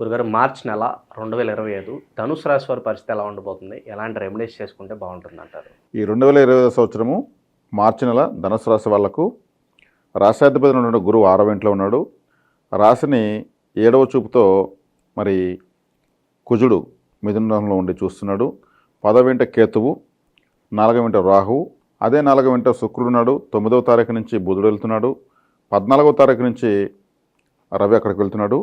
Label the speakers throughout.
Speaker 1: గురుగారు మార్చి నెల రెండు వేల ఇరవై ఐదు ధనుసు రాశి వారి పరిస్థితి ఎలా ఉండబోతుంది? ఎలాంటి రెమెడీస్ చేసుకుంటే బాగుంటుంది అంటారు
Speaker 2: ఈ రెండు వేల ఇరవై ఐదు సంవత్సరము మార్చి నెల ధనుసు రాశి వాళ్ళకు రాశాధిపతి ఉన్న గురువు ఆరవ ఇంట్లో ఉన్నాడు. రాశిని ఏడవ చూపుతో మరి కుజుడు మిథునంలో ఉండి చూస్తున్నాడు. పదవింట కేతువు నాలుగవ వెంట రాహువు అదే నాలుగవ వెంట శుక్రుడు ఉన్నాడు. తొమ్మిదవ తారీఖు నుంచి బుధుడు వెళ్తున్నాడు. పద్నాలుగవ తారీఖు నుంచి రవి అక్కడికి వెళ్తున్నాడు.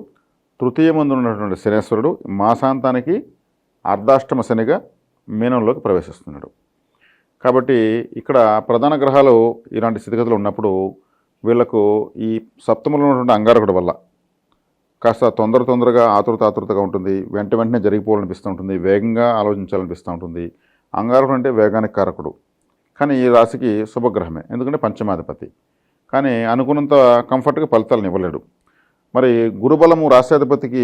Speaker 2: తృతీయ మందు ఉన్నటువంటి శనేశ్వరుడు మాసాంతానికి అర్ధాష్టమ శనిగా మీనంలోకి ప్రవేశిస్తున్నాడు. కాబట్టి ఇక్కడ ప్రధాన గ్రహాలు ఇలాంటి స్థితిగతులు ఉన్నప్పుడు వీళ్ళకు ఈ సప్తములో ఉన్నటువంటి అంగారకుడు వల్ల కాస్త తొందర తొందరగా ఆతురత ఆతురతగా ఉంటుంది. వెంట వెంటనే జరిగిపోవాలనిపిస్తూ ఉంటుంది. వేగంగా ఆలోచించాలనిపిస్తూ ఉంటుంది. అంగారకుడు అంటే వేగానికి కారకుడు. కానీ ఈ రాశికి శుభగ్రహమే. ఎందుకంటే పంచమాధిపతి. కానీ అనుకున్నంత కంఫర్ట్గా ఫలితాలను ఇవ్వలేడు. మరి గురుబలము రాశ్యాధిపతికి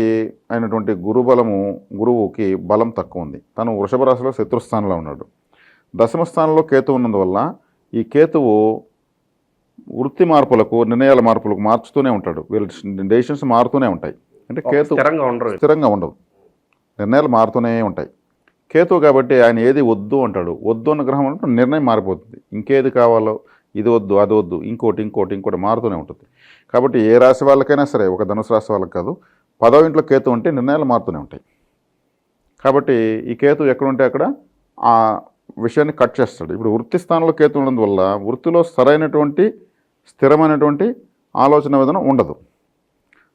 Speaker 2: అయినటువంటి గురుబలము గురువుకి బలం తక్కువ ఉంది. తను వృషభ రాశిలో శత్రుస్థానంలో ఉన్నాడు. దశమ స్థానంలో కేతు ఉన్నందువల్ల ఈ కేతువు వృత్తి మార్పులకు నిర్ణయాల మార్పులకు మార్చుతూనే ఉంటాడు. వీళ్ళ డెసిషన్స్ మారుతూనే ఉంటాయి. అంటే కేతు
Speaker 1: స్థిరంగా ఉండరు.
Speaker 2: స్థిరంగా ఉండవు. నిర్ణయాలు మారుతూనే ఉంటాయి. కేతు కాబట్టి ఆయన ఏది వద్దు అంటాడు. వద్దు అన్న గ్రహం అంటే నిర్ణయం మారిపోతుంది. ఇంకేది కావాలో ఇది వద్దు అది వద్దు ఇంకోటి ఇంకోటి ఇంకోటి మారుతూనే ఉంటుంది. కాబట్టి ఏ రాశి వాళ్ళకైనా సరే ఒక ధనుసు రాశి వాళ్ళకి కాదు పదవ ఇంట్లో కేతు ఉంటే నిర్ణయాలు మారుతూనే ఉంటాయి. కాబట్టి ఈ కేతు ఎక్కడుంటే అక్కడ ఆ విషయాన్ని కట్ చేస్తాడు. ఇప్పుడు వృత్తి స్థానంలో కేతు ఉన్నందువల్ల వృత్తిలో సరైనటువంటి స్థిరమైనటువంటి ఆలోచన విధానం ఉండదు.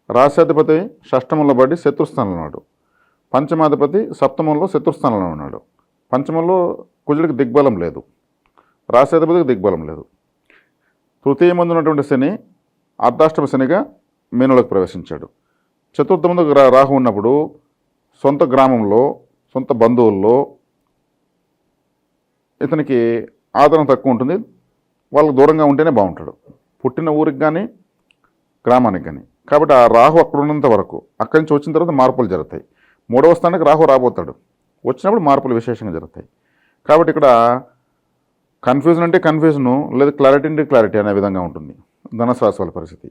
Speaker 2: రాశాధిపతి షష్టమంలో పడి శత్రుస్థానంలో ఉన్నాడు. పంచమాధిపతి సప్తమంలో శత్రుస్థానంలో ఉన్నాడు. పంచమంలో కుజుడికి దిగ్బలం లేదు. రాశాధిపతికి దిగ్బలం లేదు. తృతీయ మందు ఉన్నటువంటి శని అర్ధాష్టమ శనిగా మీనులోకి ప్రవేశించాడు. చతుర్థముందు రాహు ఉన్నప్పుడు సొంత గ్రామంలో సొంత బంధువుల్లో ఇతనికి ఆదరణ తక్కువ ఉంటుంది. వాళ్ళకు దూరంగా ఉంటేనే బాగుంటాడు. పుట్టిన ఊరికి కానీ గ్రామానికి కానీ కాబట్టి ఆ రాహు అక్కడ ఉన్నంత వరకు అక్కడి నుంచి వచ్చిన తర్వాత మార్పులు జరుగుతాయి. మూడవ స్థానానికి రాహు రాబోతాడు. వచ్చినప్పుడు మార్పులు విశేషంగా జరుగుతాయి. కాబట్టి ఇక్కడ కన్ఫ్యూజన్ అంటే కన్ఫ్యూజను లేదు క్లారిటీ అంటే క్లారిటీ అనే విధంగా ఉంటుంది. ధనుసు రాశి వాళ్ళ పరిస్థితి.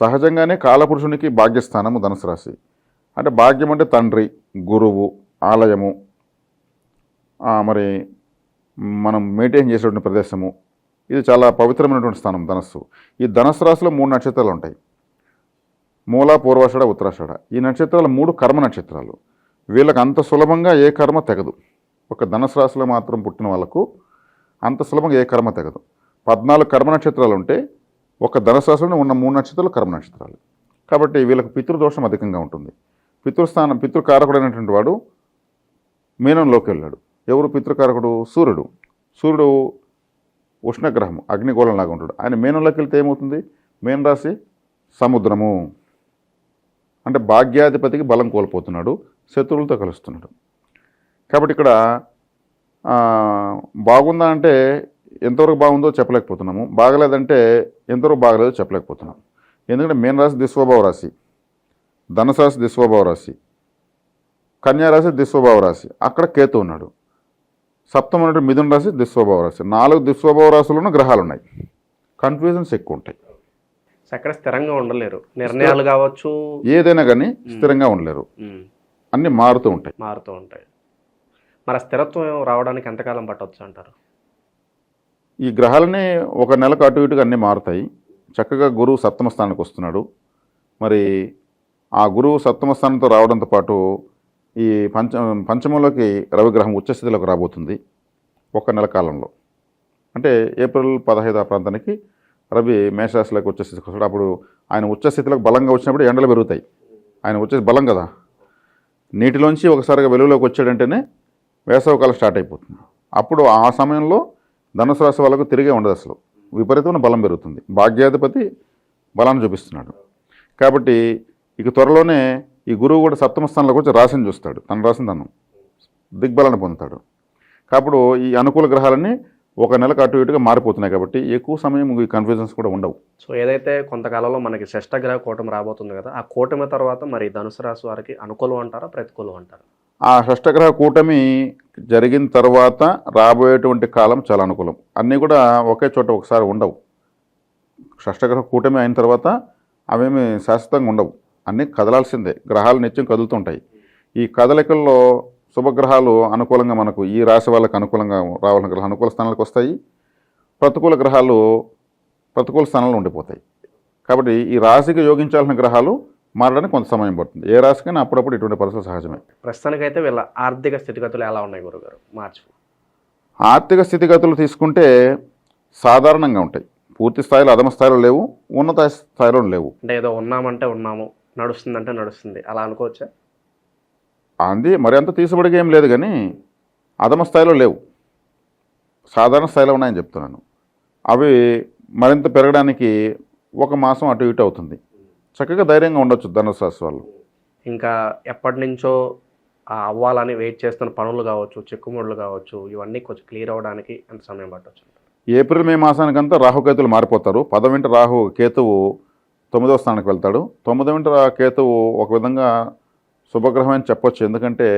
Speaker 2: సహజంగానే కాలపురుషునికి భాగ్యస్థానము ధనుసు రాశి అంటే భాగ్యం అంటే తండ్రి గురువు ఆలయము మరి మనం మెయింటైన్ చేసేటువంటి ప్రదేశము. ఇది చాలా పవిత్రమైనటువంటి స్థానం ధనస్సు. ఈ ధనస్సు రాశిలో మూడు నక్షత్రాలు ఉంటాయి. మూల పూర్వాషాఢ ఉత్తరాషాఢ. ఈ నక్షత్రాలు మూడు కర్మ నక్షత్రాలు. వీళ్ళకి అంత సులభంగా ఏ కర్మ తెగదు. ఒక ధనస్సు రాశిలో మాత్రం పుట్టిన వాళ్ళకు అంత సులభంగా ఏ కర్మ తెగదు. పద్నాలుగు కర్మ నక్షత్రాలు ఉంటే ఒక ధనుసు ఉన్న మూడు నక్షత్రాలు కర్మ నక్షత్రాలు. కాబట్టి వీళ్ళకి పితృదోషం అధికంగా ఉంటుంది. పితృస్థానం పితృకారకుడైనటువంటి వాడు మీనంలోకి వెళ్ళాడు. ఎవరు పితృకారకుడు? సూర్యుడు. సూర్యుడు ఉష్ణగ్రహం అగ్నిగోళంలాగా ఉంటాడు. ఆయన మీనంలోకి వెళ్తే ఏమవుతుంది? మీన రాశి సముద్రము. అంటే భాగ్యాధిపతికి బలం కోల్పోతున్నాడు శత్రువులతో కలుస్తున్నాడు. కాబట్టి ఇక్కడ బాగుందా అంటే ఎంతవరకు బాగుందో చెప్పలేకపోతున్నాము. బాగలేదంటే ఎంతవరకు బాగలేదో చెప్పలేకపోతున్నాము ఎందుకంటే మీన రాశి దిస్వభావ రాశి ధనుసు రాశి దిస్వభావ రాశి కన్యా రాశి దిస్వభావ రాశి అక్కడ కేతు ఉన్నాడు. సప్తమ ఉన్నటువంటి మిథున రాశి దిస్వభావ రాశి. నాలుగు దిస్వభావ రాశులను గ్రహాలు ఉన్నాయి. కన్ఫ్యూజన్స్ ఎక్కువ ఉంటాయి
Speaker 1: ఎక్కడ స్థిరంగా ఉండలేరు. నిర్ణయాలు కావచ్చు.
Speaker 2: ఏదైనా కానీ స్థిరంగా ఉండలేరు. అన్నీ మారుతూ ఉంటాయి.
Speaker 1: మారుతూ ఉంటాయి. మరి స్థిరత్వం రావడానికి ఎంతకాలం పట్టవచ్చు అంటారు?
Speaker 2: ఈ గ్రహాలనే ఒక నెలకు అటు ఇటుగా అన్నీ మారుతాయి. చక్కగా గురువు సప్తమ స్థానానికి వస్తున్నాడు. మరి ఆ గురువు సప్తమ స్థానంతో రావడంతో పాటు ఈ పంచ పంచమంలోకి రవిగ్రహం ఉచ్చస్థితిలోకి రాబోతుంది ఒక నెల కాలంలో. అంటే ఏప్రిల్ పదహైదు ఆ ప్రాంతానికి రవి మేషరాశిలోకి ఉచ్చస్థితికి వస్తాడు. అప్పుడు ఆయన ఉచ్చస్థితిలోకి బలంగా వచ్చినప్పుడు ఎండలు పెరుగుతాయి. ఆయన వచ్చేసి బలం కదా. నీటిలోంచి ఒకసారిగా వెలుగులోకి వచ్చాడంటేనే వేసవకాలం స్టార్ట్ అయిపోతుంది. అప్పుడు ఆ సమయంలో ధనుసు రాశి వాళ్ళకు తిరిగే ఉండదు అసలు. విపరీతమైన బలం పెరుగుతుంది. భాగ్యాధిపతి బలాన్ని చూపిస్తున్నాడు. కాబట్టి ఇక త్వరలోనే ఈ గురువు కూడా సప్తమ స్థానంలోకి వచ్చి రాశిని చూస్తాడు. తన రాసిన తను దిగ్బలాన్ని పొందుతాడు. కాబట్టి ఈ అనుకూల గ్రహాలన్నీ ఒక నెలకు అటు ఇటుగా మారిపోతున్నాయి కాబట్టి ఎక్కువ సమయం ఈ కన్ఫ్యూజన్స్ కూడా ఉండవు.
Speaker 1: సో ఏదైతే కొంతకాలంలో మనకి షష్టగ్రహ కూటమి రాబోతుంది కదా ఆ కూటమి తర్వాత మరి ధనుసు రాశి వారికి అనుకూలం అంటారా ప్రతికూలం అంటారా?
Speaker 2: ఆ షష్టగ్రహ కూటమి జరిగిన తర్వాత రాబోయేటువంటి కాలం చాలా అనుకూలం. అన్నీ కూడా ఒకే చోట ఒకసారి ఉండవు. షష్టగ్రహ కూటమి అయిన తర్వాత అవేమి శాశ్వతంగా ఉండవు. అన్నీ కదలాల్సిందే. గ్రహాలు నిత్యం కదులుతుంటాయి. ఈ కదలికల్లో శుభగ్రహాలు అనుకూలంగా మనకు ఈ రాశి వాళ్ళకి అనుకూలంగా రావాలని గ్రహాలు అనుకూల స్థానాలకు వస్తాయి. ప్రతికూల గ్రహాలు ప్రతికూల స్థానంలో ఉండిపోతాయి. కాబట్టి ఈ రాశికి యోగించాల్సిన గ్రహాలు మారడానికి కొంత సమయం పడుతుంది. ఏ రాశికైనా అప్పుడప్పుడు ఇటువంటి పరిస్థితులు సహజమే.
Speaker 1: ప్రస్తుతానికైతే వీళ్ళ ఆర్థిక స్థితిగతులు ఎలా ఉన్నాయి గురుగారు? మార్చి.
Speaker 2: ఆర్థిక స్థితిగతులు తీసుకుంటే సాధారణంగా ఉంటాయి. పూర్తి స్థాయిలో అధమ స్థాయిలో లేవు ఉన్నత స్థాయిలో లేవు.
Speaker 1: అంటే ఏదో ఉన్నామంటే ఉన్నాము నడుస్తుందంటే నడుస్తుంది. అలా అనుకోవచ్చా?
Speaker 2: అంది మరి అంత తీసుబడిగా ఏం లేదు కానీ అధమ స్థాయిలో లేవు. సాధారణ స్థాయిలో ఉన్నాయని చెప్తున్నాను. అవి మరింత పెరగడానికి ఒక మాసం అటు ఇటు అవుతుంది. చక్కగా ధైర్యంగా ఉండొచ్చు ధనుసు రాశి వాళ్ళు.
Speaker 1: ఇంకా ఎప్పటి నుంచో ఆ అవ్వాలని వెయిట్ చేస్తున్న పనులు కావచ్చు చిక్కుముడులు కావచ్చు ఇవన్నీ కొంచెం క్లియర్ అవ్వడానికి ఎంత సమయం పట్టవచ్చు
Speaker 2: ఏప్రిల్ మే మాసానికంతా రాహుకేతులు మారిపోతారు. పదవింట రాహు కేతువు తొమ్మిదవ స్థానానికి వెళ్తాడు. తొమ్మిదవింట కేతువు ఒక విధంగా శుభగ్రహం అని చెప్పొచ్చు. ఎందుకంటే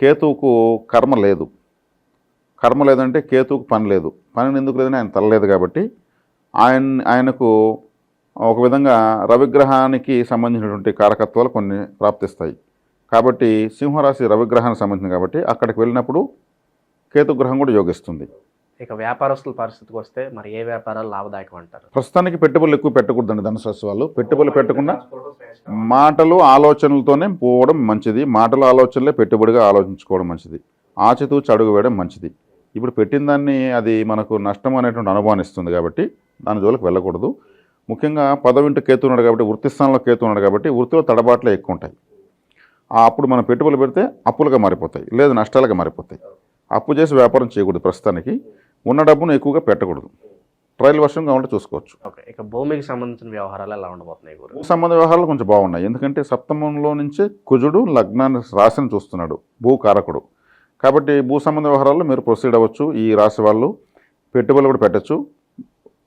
Speaker 2: కేతువుకు కర్మ లేదు. కర్మ లేదంటే కేతువుకు పని లేదు. పని ఎందుకు లేదని ఆయన తలలేదు కాబట్టి ఆయన ఆయనకు ఒక విధంగా రవిగ్రహానికి సంబంధించినటువంటి కారకత్వాలు కొన్ని ప్రాప్తిస్తాయి. కాబట్టి సింహరాశి రవిగ్రహానికి సంబంధించింది కాబట్టి అక్కడికి వెళ్ళినప్పుడు కేతుగ్రహం కూడా యోగిస్తుంది.
Speaker 1: ఇక వ్యాపారస్తుల పరిస్థితికి వస్తే మరి ఏ వ్యాపారాలు లాభదాయకం అంటారు?
Speaker 2: ప్రస్తుతానికి పెట్టుబడులు ఎక్కువ పెట్టకూడదండి ధనుసు రాశి వాళ్ళు. పెట్టుబడులు పెట్టకుండా మాటలు ఆలోచనలతోనే పోవడం మంచిది. మాటలు ఆలోచనలే పెట్టుబడిగా ఆలోచించుకోవడం మంచిది. ఆచితూచి అడుగు వేయడం మంచిది. ఇప్పుడు పెట్టిన దాన్ని అది మనకు నష్టం అనేటువంటి అనుభవాన్ని ఇస్తుంది కాబట్టి దాని జోలికి వెళ్ళకూడదు. ముఖ్యంగా పదవింటి కేతు ఉన్నాడు కాబట్టి వృత్తి స్థానంలో కేతు ఉన్నాడు కాబట్టి వృత్తిలో తడబాట్లే ఎక్కువ ఉంటాయి. అప్పుడు మనం పెట్టుబడులు పెడితే అప్పులుగా మారిపోతాయి లేదు నష్టాలుగా మారిపోతాయి. అప్పు చేసి వ్యాపారం చేయకూడదు ప్రస్తుతానికి. ఉన్న డబ్బును ఎక్కువగా పెట్టకూడదు. ట్రయల్ వర్షంగా ఉంటే చూసుకోవచ్చు.
Speaker 1: ఓకే ఇక భూమికి సంబంధించిన వ్యవహారాలు ఎలా ఉండబోతున్నాయి
Speaker 2: భూ సంబంధ వ్యవహారాలు కొంచెం బాగున్నాయి. ఎందుకంటే సప్తమంలో నుంచే కుజుడు లగ్నాన్ని రాశిని చూస్తున్నాడు భూకారకుడు కాబట్టి భూ సంబంధ వ్యవహారాల్లో మీరు ప్రొసీడ్ అవ్వచ్చు. ఈ రాశి వాళ్ళు పెట్టుబడులు కూడా పెట్టచ్చు.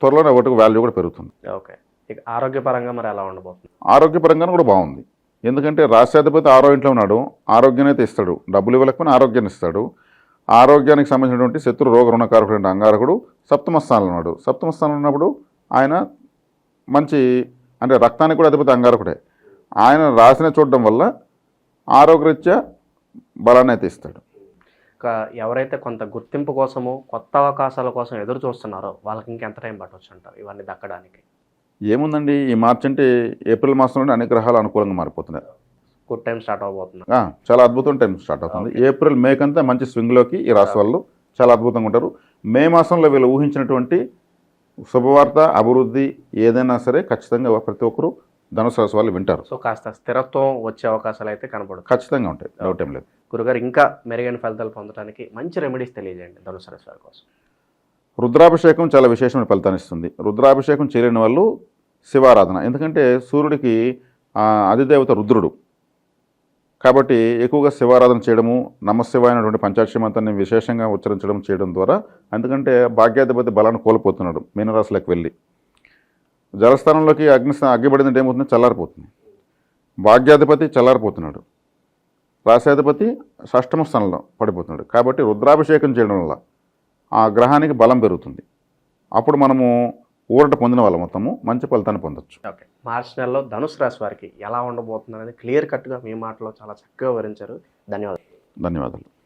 Speaker 2: త్వరలోనే ఒకటికి వాల్యూ కూడా పెరుగుతుంది.
Speaker 1: ఓకే. ఇక ఆరోగ్యపరంగా మరి ఎలా ఉండబోతుంది?
Speaker 2: ఆరోగ్యపరంగా కూడా బాగుంది. ఎందుకంటే రాష్ట్రాధిపతి ఆరో ఇంట్లో ఉన్నాడు ఆరోగ్యాన్ని అయితే ఇస్తాడు. డబ్బులు ఇవ్వలేకపోయినా ఆరోగ్యాన్ని ఇస్తాడు. ఆరోగ్యానికి సంబంధించినటువంటి శత్రు రోగ రుణకారకుడు అంగారకుడు సప్తమ స్థానంలో ఉన్నాడు. సప్తమ స్థానంలో ఉన్నప్పుడు ఆయన మంచి అంటే రక్తానికి కూడా అధిపతి అంగారకుడే. ఆయన రాసిన చూడడం వల్ల ఆరోగ్యరీత్యా బలాన్ని అయితే ఇస్తాడు.
Speaker 1: ఎవరైతే కొంత గుర్తింపు కోసము కొత్త అవకాశాల కోసం ఎదురు చూస్తున్నారో వాళ్ళకి ఇంకెంత టైం పట్టవచ్చు అంటారు ఇవన్నీ దక్కడానికి?
Speaker 2: ఏముందండి ఈ మార్చి అంటే ఏప్రిల్ మాసంలోనే అన్ని గ్రహాలు అనుకూలంగా మారిపోతున్నాయి.
Speaker 1: గుడ్ టైం స్టార్ట్ అవబోతుంది
Speaker 2: చాలా అద్భుతం టైం స్టార్ట్ అవుతుంది. ఏప్రిల్ మే కంతా మంచి స్వింగ్లోకి ఈ రాశి వాళ్ళు చాలా అద్భుతంగా ఉంటారు. మే మాసంలో వీళ్ళు ఊహించినటువంటి శుభవార్త అభివృద్ధి ఏదైనా సరే ఖచ్చితంగా ప్రతి ఒక్కరూ ధనుసు రాశి వాళ్ళు వింటారు.
Speaker 1: సో కాస్త స్థిరత్వం వచ్చే అవకాశాలు అయితే కనపడుతుంది
Speaker 2: ఖచ్చితంగా ఉంటాయి. డౌట్ ఏం లేదు.
Speaker 1: గురుగారు ఇంకా మెరుగైన ఫలితాలు పొందడానికి మంచి రెమెడీస్ తెలియజేయండి ధనుసు రాశి వారి కోసం.
Speaker 2: రుద్రాభిషేకం చాలా విశేషమైన ఫలితాన్ని ఇస్తుంది. రుద్రాభిషేకం చేయలేని వాళ్ళు శివారాధన. ఎందుకంటే సూర్యుడికి అధిదేవత రుద్రుడు. కాబట్టి ఎక్కువగా శివారాధన చేయడము నమశివాయ పంచాక్షమంతాన్ని పంచాక్షి విశేషంగా ఉచ్చరించడం చేయడం ద్వారా ఎందుకంటే భాగ్యాధిపతి బలాన్ని కోల్పోతున్నాడు మీనరాశులకు వెళ్ళి. జలస్థానంలోకి అగ్ని అగ్గిపడిందంటే ఏమవుతుంది చల్లారిపోతుంది. భాగ్యాధిపతి చల్లారిపోతున్నాడు. రాశాధిపతి షష్టమ స్థానంలో పడిపోతున్నాడు. కాబట్టి రుద్రాభిషేకం చేయడం వల్ల ఆ గ్రహానికి బలం పెరుగుతుంది. అప్పుడు మనము ఊరట పొందిన వాళ్ళ మొత్తము మంచి ఫలితాన్ని పొందొచ్చు.
Speaker 1: ఓకే. మార్చి నెలలో ధనుసు రాశి వారికి ఎలా ఉండబోతుంది అనేది క్లియర్ కట్గా మీ మాటలో చాలా చక్కగా వివరించారు. ధన్యవాదాలు.
Speaker 2: ధన్యవాదాలు.